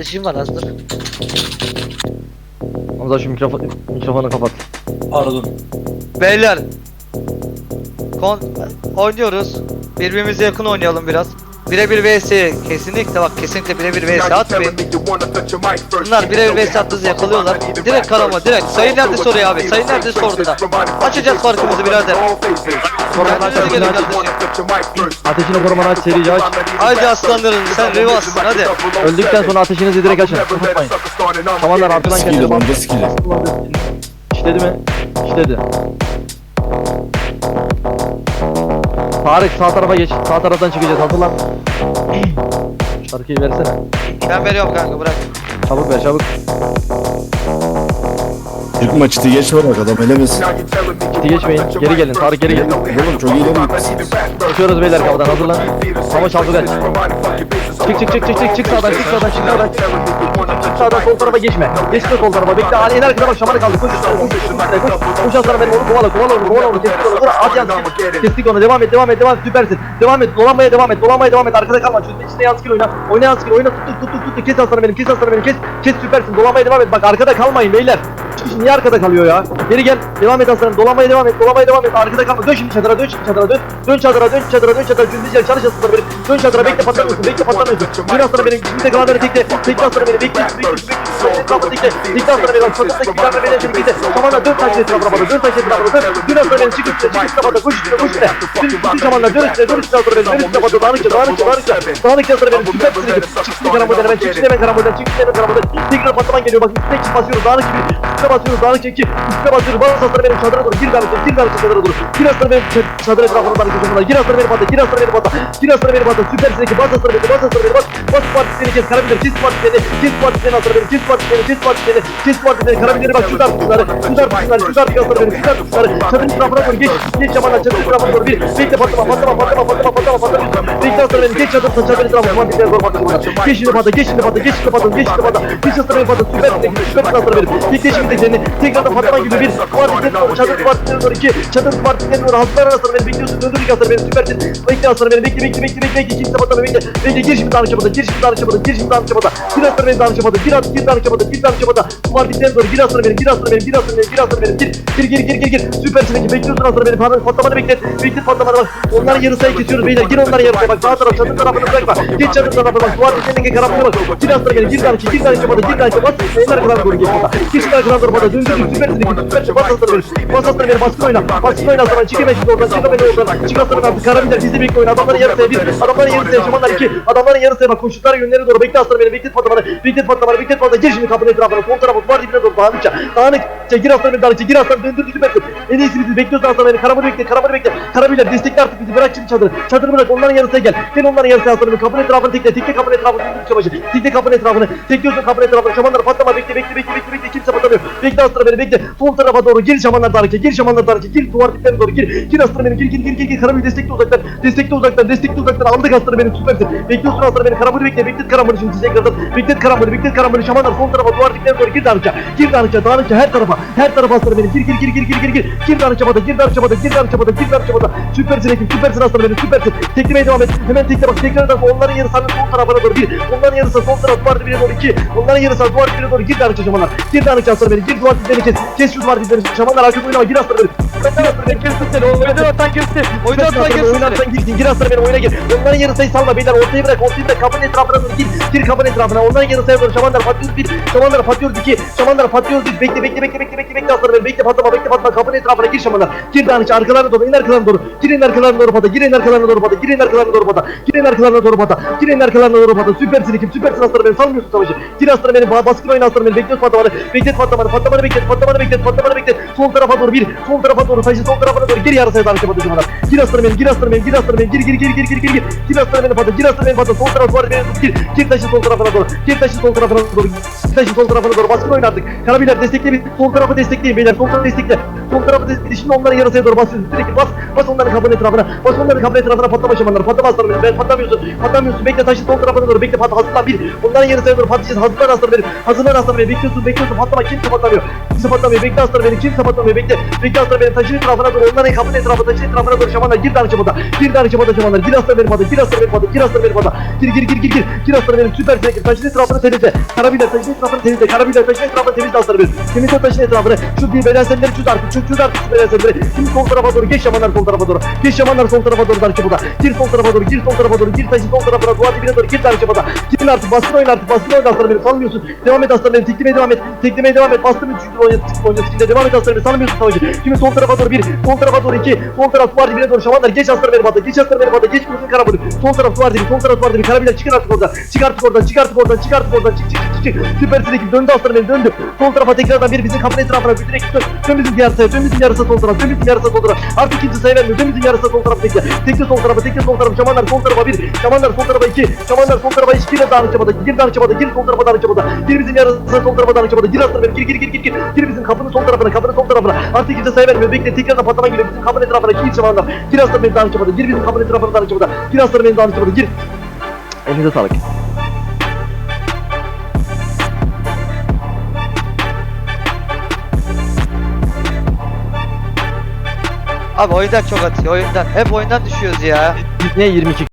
İşim var az dur. Hamza şu mikrofon, mikrofonu kapat. Pardon. Beyler. Kon oynuyoruz. Birbirimize yakın oynayalım biraz. Birebir vs kesinlikle bak kesinlikle birebir vs atmayın. Bunlar birebir vs attığınızı yakalıyorlar. Direkt karama direkt. Sayın nerede soruyor abi? Sayın nerede sordu da. Açacağız farkımızı birader. Kendinize gelin kardeşim. Ateşini korumanı aç, serici aç. Haydi aslanlarım sen Rivas'sın hadi. Öldükten sonra ateşinizi direkt açın. Unutmayın. Şamanlar arkadan Skill'i kendini bomba skill'i. İşledi mi? İşledi. Tarık sağ tarafa geç. Sağ taraftan çıkacağız. Hazırlan. Şarkıyı versene. Ben veriyorum kanka bırak. Çabuk ver çabuk. İlk maçı geç var bak adam elemez. Gitti geçmeyin. Geri gelin. Tarık geri gelin. Oğlum çok ileri gitmişsiniz. Çıkıyoruz beyler kapıdan hazırlan. Hava çabuk aç. Çık çık çık çık çık çık sağdan çık sağdan çık sağdan. Çık sağdan sol tarafa geçme. Geçme sol tarafa. Bekle Ali en arkada bak şamanı kaldı. Koş üstüne koş üstüne koş. Koş aslanım benim onu kovala kovala onu kovala onu kestik onu. Vur at yan kestik onu. Devam et devam et devam et süpersin. Devam et dolanmaya devam et dolanmaya devam et. Arkada kalma. Şu içinde yan skill oyna. Oyna yan skill oyna tut tut tut tut. Kes aslanım benim kes aslanım benim kes. Kes süpersin. Dolanmaya devam et. Bak arkada kalmayın beyler. Niye arkada kalıyor ya? Geri gel. Devam et aslanım. Dolanmaya devam et. Dolanmaya devam et. Arkada kalma. Dön şimdi çadıra. Dön şimdi çadıra. Dön. Dön çadıra. Dön çadıra. Dön çadıra. Cüzdüz yer. Çalış aslanım. Dön çadıra. Bekle patlamıyorsun. Bekle patlamıyorsun. Dön aslanım benim. Şimdi kalanları tekle. Tekle aslanım benim. Bekle. Bekle. Bekle. Tekle. Tekle aslanım benim. Sakındaki bir tane benim. Şimdi tekle. Şamanlar dön taş etrafına bana. Dön taş etrafına. Dön. Dön aslanım benim. Çık üstüne. Çık üstüne bana. Koş üstüne. Koş üstüne. Dün bütün şamanlar dön üstüne. Dön üstüne aslanım benim. Dön üstüne bana. Dağınıkça. Dağınıkça. Dağınıkça. Dağınıkça aslanım benim. Süper sinek. Çık üstüne karambolden hemen. Çık üstüne hemen karambolden. Çık üstüne hemen karambolden. Tekrar patlaman geliyor. Bak üstüne basıyoruz. Dağınık gibi. Üstüne basıyoruz. Dağınıkça iki. Üstüne basıyoruz. Bana aslanım benim çadıra doğru. Gir dağınıkça. Gir dağınıkça çadıra doğru. Gir aslanım benim çadır etrafına dağınıkça şunlara. Gir aslanım benim patla. Gir aslanım benim patla. Gir aslanım benim patla. Süper sinek. Bas aslanım benim. Bas aslanım benim. Bas. Bas partisini kes. Karabiner. Kes partisini. Kes partisini aslanım benim. Kes partisini. Kes partisini. Kes partisini. Karabinleri bak. Şudar kuşları. Şudar kuşları. Şudar kuşları benim. Şudar kuşları. Çadırın etrafına doğru geç. Geç yamanlar. Çadırın etrafına doğru. Bir. Bekle patlama. Patlama. Patlama. Patlama. Patlama. Patlama. Bekle aslanım benim. Geç çadırın. Çadırın etrafına. Şuman dikleri doğru patlama. Geç şimdi patla. Geç şimdi patla. Geç şimdi patla. Geç şimdi patla. Geç aslanım benim patla. Süper sinek. Süper aslanım benim. Bekle şimdi seni. Tekrar da Fatma gibi bir partilerin çadır partilerin var iki. Çadır partilerin var halklar arasında beni bekliyorsun. Öldürdük aslanı beni süpersin. Bekle aslanı beni bekle bekle bekle bekle. İkinci Fatma bekle. Bekle gir şimdi tanrı çabada gir şimdi tanrı çabada gir şimdi tanrı çabada. Gir aslanı beni tanrı gir aslanı gir tanrı çabada gir tanrı çabada. Partilerin var gir aslanı beni gir aslanı beni gir aslanı beni gir aslanı beni gir. Gir gir gir gir gir. Süpersin bekliyorsun aslanı beni. Patlamanı bekle. Bekle patlamanı bak. Onların yarısına kesiyoruz beyler. Gir onların yarısına bak. Sağ taraf çadır tarafını bırakma. Gir çadır tarafına bak. Duvar dikenindeki karabına bak. Gir aslanı beni. Gir tanrı çabada gir tanrı. Onlar kadar gol geliyor. Kişiler kadar arkadan doğru bana. Döndür. Süpersin. Süpersin. Bas aslanım benim. Bas aslanım benim. Baskın oyna. Baskın oyna aslanım. Çık hemen şimdi oradan. Çık hemen oradan. Çık aslanım abi. Karabiner bizde bekle oyna. Adamların yarı sayı bir. Adamların yarı sayı. Şamanlar iki. Adamların yarı sayı bak. Koşuklar yönlerine doğru. Bekle aslanım benim. Beklet patlamanı. Beklet patlamanı. Beklet patlamanı. Gir şimdi kapının etrafına. Sol tarafa. Duvar dibine doğru. Dağınıkça. Dağınıkça. Gir aslanım benim. Dağınıkça. Gir aslanım. Döndür. Süpersin. En iyisi bizi. Bekliyorsun aslanım benim. Karamanı bekle. Karamanı bekle. Karabiner destekle artık bizi. Bırak şimdi çadırı. Çadırı bırak. Onların yarı sayı gel. Gel onların yarı sayı aslanım benim. Kapının etrafını tekle. Tekle kapının etrafını. Döndür çamaşır. Tekle kapının etrafını. Tekliyorsun kapının etrafını. Şamanlar patlama. Bekle. Bekle. Bekle. Bekle. Kimse patlamıyor. Bekle Astra beni bekle. Sol tarafa doğru gir şamanlar tarike. Gir şamanlar tarike. Gir duvar diplerine doğru gir. Gir Astra beni. Gir gir gir gir. gir. Karabüyü destekle uzaktan. Destekle uzaktan. Destekle uzaktan. Aldık Astra beni. Süpersin. Bekliyorsun Astra beni. Karambulü bekle. Beklet karambulü şimdi tekrardan. Beklet karambulü. Beklet karambulü. Şamanlar sol tarafa duvar diplerine doğru gir darıca. Gir darıca. Darıca her tarafa. Her tarafa Astra beni. Gir gir gir gir gir gir gir. Gir darıca bada. Gir darıca bada. Gir darıca bada. Gir darıca bada. Süpersin Ekim. Süpersin Astra beni. Süpersin. Teklemeye devam et. Hemen tekle bak. Tekrardan onların yarısı sol tarafına doğru bir. Onların yarısı sol taraf duvar dibine doğru iki. Onların yarısı duvar dibine doğru gir darıca şamanlar. Gir darıca Astra beni. Gir duvar diblerini kes. Kes şu duvar diblerini. Şamanlar arkada oynama. Gir aslanım benim. Ben de aslanım benim. Kestin seni. Oyna atan kestin. Oyna atan kestin. Oyna atan girsin. Gir aslanım benim. Oyuna gir. Onların yarısıyı salma beyler. Ortayı bırak. Ortayı bırak. Kapının etrafına doğru. Gir. Gir kapının etrafına. Onların yarısıya doğru. Şamanlar patlıyoruz bir. Şamanlar patlıyoruz iki. Şamanlar patlıyoruz bir. Bekle bekle bekle bekle bekle bekle aslanım benim. Bekle patlama bekle patlama. Kapının etrafına gir şamanlar. Gir dağınıkça arkalarına doğru. in arkalarına doğru. Girin arkalarına doğru pata. Girin arkalarına doğru pata. Girin arkalarına doğru pata. Girin arkalarına doğru pata. Girin arkalarına doğru pata. Süpersin ekip. Süpersin aslanım benim. Salmıyorsun savaşı. Gir aslanım benim. Ba- Baskın oyna aslanım benim. Bekliyoruz patlamanı. Beklet patlamanı. করতে পারবি করতে পারবি করতে পারবি Sol tarafa doğru bir. Sol tarafa doğru. Taşı sol tarafına doğru. Gir yarısaya dağınıkça pata şamanlar. Gir aslanım benim. Gir aslanım benim. Gir aslanım benim. Gir gir gir gir gir gir gir. Aslanım benim pata. Gir aslanım benim pata. Sol tarafa doğru. Beni tut. Gir. Gir taşı sol tarafına doğru. Gir taşı sol tarafına doğru. Gir taşı sol tarafına doğru. Baskın oyna artık. Karabiler destekle bir. Sol tarafı destekleyin beyler. Sol tarafı destekle. Sol tarafı destekle. Şimdi onların yarısaya doğru basıyorsun. Sürekli bas. Bas onların kapının etrafına. Bas onların kapının etrafına patlama şamanları. Patlama aslanım benim. Ben patlamıyorsun. Patlamıyorsun. Bekle taşı sol tarafına doğru. Bekle patla. Hazırlan bir. Onların yarısaya doğru patlayacağız. Hazırlan aslanım benim. Hazırlan aslanım benim. Bekliyorsun. Bekliyorsun. Patlama. Kimse patlamıyor. Kimse patlamıyor. Bekle aslanım beni. Kimse patlamıyor. Bekle. Bekle aslanım beni. Taşın etrafına doğru. Onların kapının etrafına, taşın etrafına doğru şamanlar. Gir tane çabada. Gir tane çabada şamanlar. Gir aslanım benim adı. Gir aslanım benim adı. Gir aslanım benim adı. Gir gir gir gir gir. Gir aslanım benim. Süper sinekli. Taşın etrafını temizle. Karabiner taşın etrafını temizle. Karabiner taşın etrafını temizle aslanım benim. Temizle taşın etrafını. Şu bir bedenselleri çöz artık. Çöz çöz artık şu bedenselleri. Şimdi sol tarafa doğru. Geç şamanlar sol tarafa doğru. Geç şamanlar sol tarafa doğru. Dar çabada. Gir sol tarafa doğru. Gir sol tarafa doğru. Gir taşın sol tarafına. Duvar dibine doğru. Gir dar çabada. Girin artık. Baskın oyna artık. Baskın oyna aslanım benim. Salmıyorsun. Devam et aslanım benim. Teklemeye devam et. Teklemeye devam et. Bastım 3. oyun oyun içinde. Devam et aslanım benim. Salmıyorsun savaşı. Şimdi sol tarafa doğru 1. Sol tarafa doğru 2. Sol taraf duvar dibine doğru. Şamanlar geç aslanım benim adı. Geç aslanım benim adı. Geç gözün karabını. Sol taraf dibi. Sol taraf dibi. Karabiler çıkın artık oradan. Çık artık oradan. Çık artık oradan. Çık artık oradan. Çık çık çık çık. Süpersin ekip. Döndü aslanım benim. Döndü. Sol tarafa tekrardan bir bizim kapının etrafına. Bütün ekip dön. Dön bizim diğer sayı. Dön bizim yarısı sol taraf. Dön bizim yarısı sol taraf. Artık kimse sayı vermiyor. Dön bizim yarısı sol taraf. Tekle. Tekle sol tarafa. Tekle sol tarafa. Şamanlar sol tarafa 1. Şamanlar sol tarafa 2. Şamanlar sol tarafa 2. Gir dağınık çabada. Gir dağınık çabada. Gir sol tarafa dağınık çabada. Gir bizim yarısı sol tarafa dağınık çabada. Gir aslanım benim. Gir gir gir gir. Gir bizim kapının sol tarafına. Kapının sol tarafına. Artık kimse sayı vermiyor. Bekle. Tekrardan patlama geliyor. Bizim kapının etrafına. Şamanlar. Gir aslanım benim dağınık çabada. Gir bizim kapının etrafına dağınık çabada. Gir aslanım benim dağınık çabada. Gir. Elinize sağlık. Abi oyundan çok atıyor oyundan. Hep oyundan düşüyoruz ya. Biz niye 22